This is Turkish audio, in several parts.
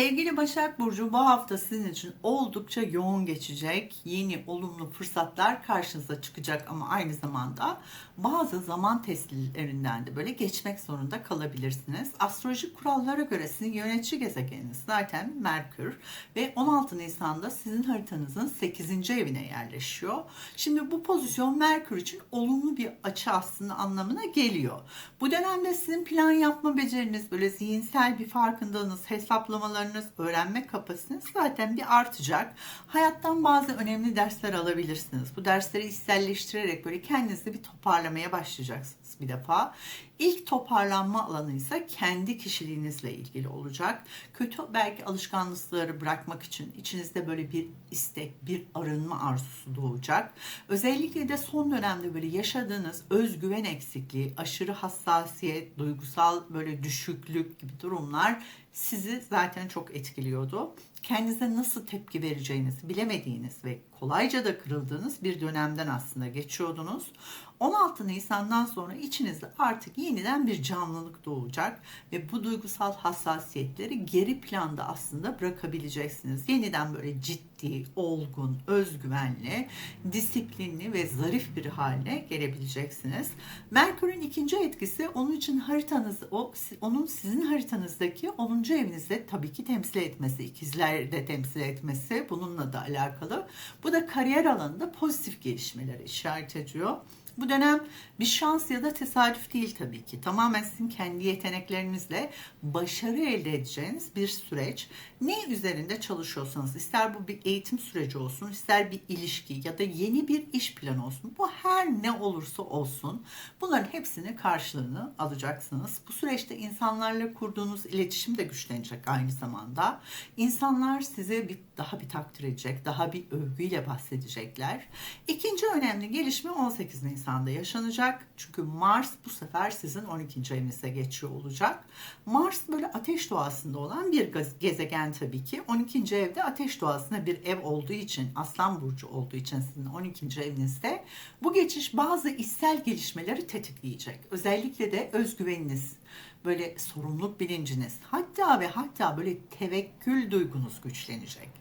Sevgili Başak Burcu bu hafta sizin için oldukça yoğun geçecek. Yeni olumlu fırsatlar karşınıza çıkacak ama aynı zamanda bazı zaman testlerinden de böyle geçmek zorunda kalabilirsiniz. Astrolojik kurallara göre sizin yönetici gezegeniniz zaten Merkür ve 16 Nisan'da sizin haritanızın 8. evine yerleşiyor. Şimdi bu pozisyon Merkür için olumlu bir açı aslında anlamına geliyor. Bu dönemde sizin plan yapma beceriniz, böyle zihinsel bir farkındalığınız, hesaplamalarınız, öğrenme kapasiteniz zaten bir artacak. Hayattan bazı önemli dersler alabilirsiniz. Bu dersleri içselleştirerek böyle kendinizi bir toparlamaya başlayacaksınız bir defa. İlk toparlanma alanı ise kendi kişiliğinizle ilgili olacak. Kötü belki alışkanlıkları bırakmak için içinizde böyle bir istek, bir arınma arzusu doğacak. Özellikle de son dönemde böyle yaşadığınız özgüven eksikliği, aşırı hassasiyet, duygusal böyle düşüklük gibi durumlar sizi zaten çok etkiliyordu. Kendinize nasıl tepki vereceğinizi bilemediğiniz ve kolayca da kırıldığınız bir dönemden aslında geçiyordunuz. 16 Nisan'dan sonra içinizde artık yeniden bir canlılık doğacak ve bu duygusal hassasiyetleri geri planda aslında bırakabileceksiniz. Yeniden böyle ciddi, olgun, özgüvenli, disiplinli ve zarif bir haline gelebileceksiniz. Merkür'ün ikinci etkisi onun için haritanız, onun sizin haritanızdaki 10. evinizde tabii ki temsil etmesi, ikizlerde temsil etmesi bununla da alakalı. Bu da kariyer alanında pozitif gelişmeleri işaret ediyor. Bu dönem bir şans ya da tesadüf değil tabii ki. Tamamen sizin kendi yeteneklerinizle başarı elde edeceğiniz bir süreç. Ne üzerinde çalışıyorsanız ister bu bir eğitim süreci olsun, ister bir ilişki ya da yeni bir iş planı olsun. Bu her ne olursa olsun bunların hepsini karşılığını alacaksınız. Bu süreçte insanlarla kurduğunuz iletişim de güçlenecek aynı zamanda. İnsanlar size bir daha bir takdir edecek, daha bir övgüyle bahsedecekler. İkinci önemli gelişme 18 Nisan'da yaşanacak. Çünkü Mars bu sefer sizin 12. evinize geçiyor olacak. Mars böyle ateş doğasında olan bir gezegen tabii ki. 12. evde ateş doğasında bir ev olduğu için, Aslan Burcu olduğu için sizin 12. evinizde bu geçiş bazı içsel gelişmeleri tetikleyecek. Özellikle de özgüveniniz, böyle sorumluluk bilinciniz, hatta ve hatta böyle tevekkül duygunuz güçlenecek.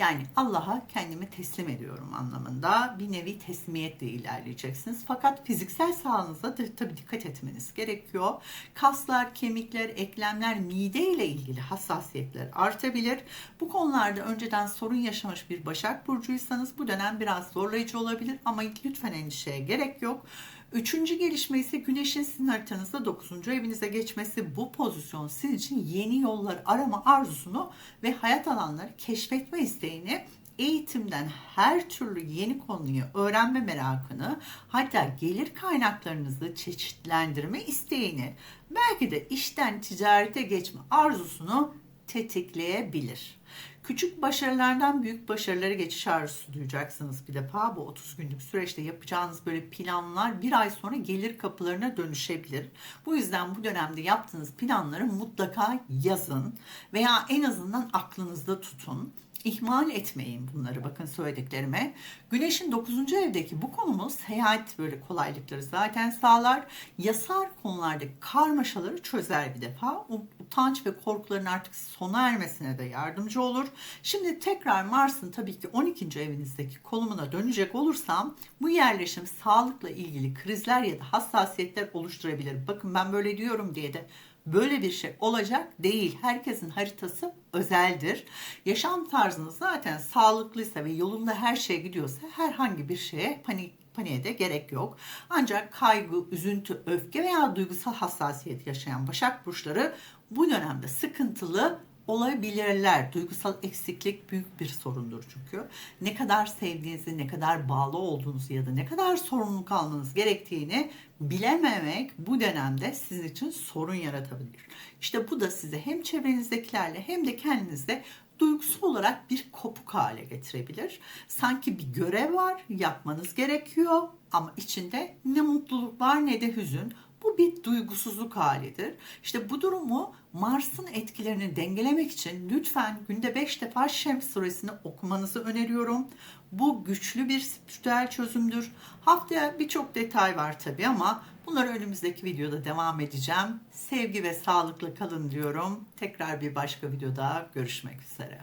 Yani Allah'a kendimi teslim ediyorum anlamında bir nevi teslimiyetle ilerleyeceksiniz. Fakat fiziksel sağlığınıza da tabii dikkat etmeniz gerekiyor. Kaslar, kemikler, eklemler, mide ile ilgili hassasiyetler artabilir. Bu konularda önceden sorun yaşamış bir Başak Burcuysanız bu dönem biraz zorlayıcı olabilir ama lütfen endişeye gerek yok. Üçüncü gelişme ise Güneş'in sizin haritanızda 9. evinize geçmesi. Bu pozisyon sizin için yeni yollar arama arzusunu ve hayat alanları keşfetme isteğini eğitimden her türlü yeni konuyu öğrenme merakını hatta gelir kaynaklarınızı çeşitlendirme isteğini belki de işten ticarete geçme arzusunu tetikleyebilir. Küçük başarılardan büyük başarılara geçiş arzusu duyacaksınız bir defa. Bu 30 günlük süreçte yapacağınız böyle planlar bir ay sonra gelir kapılarına dönüşebilir. Bu yüzden bu dönemde yaptığınız planları mutlaka yazın veya en azından aklınızda tutun. İhmal etmeyin bunları bakın söylediklerime. Güneşin 9. evdeki bu konumuz seyahat böyle kolaylıkları zaten sağlar. Yasal konulardaki karmaşaları çözer bir defa. Utanç ve korkuların artık sona ermesine de yardımcı olur. Şimdi tekrar Mars'ın tabii ki 12. evinizdeki konumuna dönecek olursam bu yerleşim sağlıkla ilgili krizler ya da hassasiyetler oluşturabilir. Bakın ben böyle diyorum diye de Böyle bir şey olacak değil. Herkesin haritası özeldir. Yaşam tarzınız zaten sağlıklıysa ve yolunda her şey gidiyorsa herhangi bir şeye panik paniğe de gerek yok. Ancak kaygı, üzüntü, öfke veya duygusal hassasiyet yaşayan Başak burçları bu dönemde sıkıntılı olabilirler. Duygusal eksiklik büyük bir sorundur çünkü. Ne kadar sevdiğinizi, ne kadar bağlı olduğunuzu ya da ne kadar sorumluluk almanız gerektiğini bilememek bu dönemde sizin için sorun yaratabilir. İşte bu da size hem çevrenizdekilerle hem de kendinizde duygusal olarak bir kopuk hale getirebilir. Sanki bir görev var, yapmanız gerekiyor ama içinde ne mutluluk var ne de hüzün. Bu bir duygusuzluk halidir. İşte bu durumu Mars'ın etkilerini dengelemek için lütfen günde 5 defa Şems suresini okumanızı öneriyorum. Bu güçlü bir spiritüel çözümdür. Haftaya birçok detay var tabii ama Bunları önümüzdeki videoda devam edeceğim. Sevgi ve sağlıklı kalın diyorum. Tekrar bir başka videoda görüşmek üzere.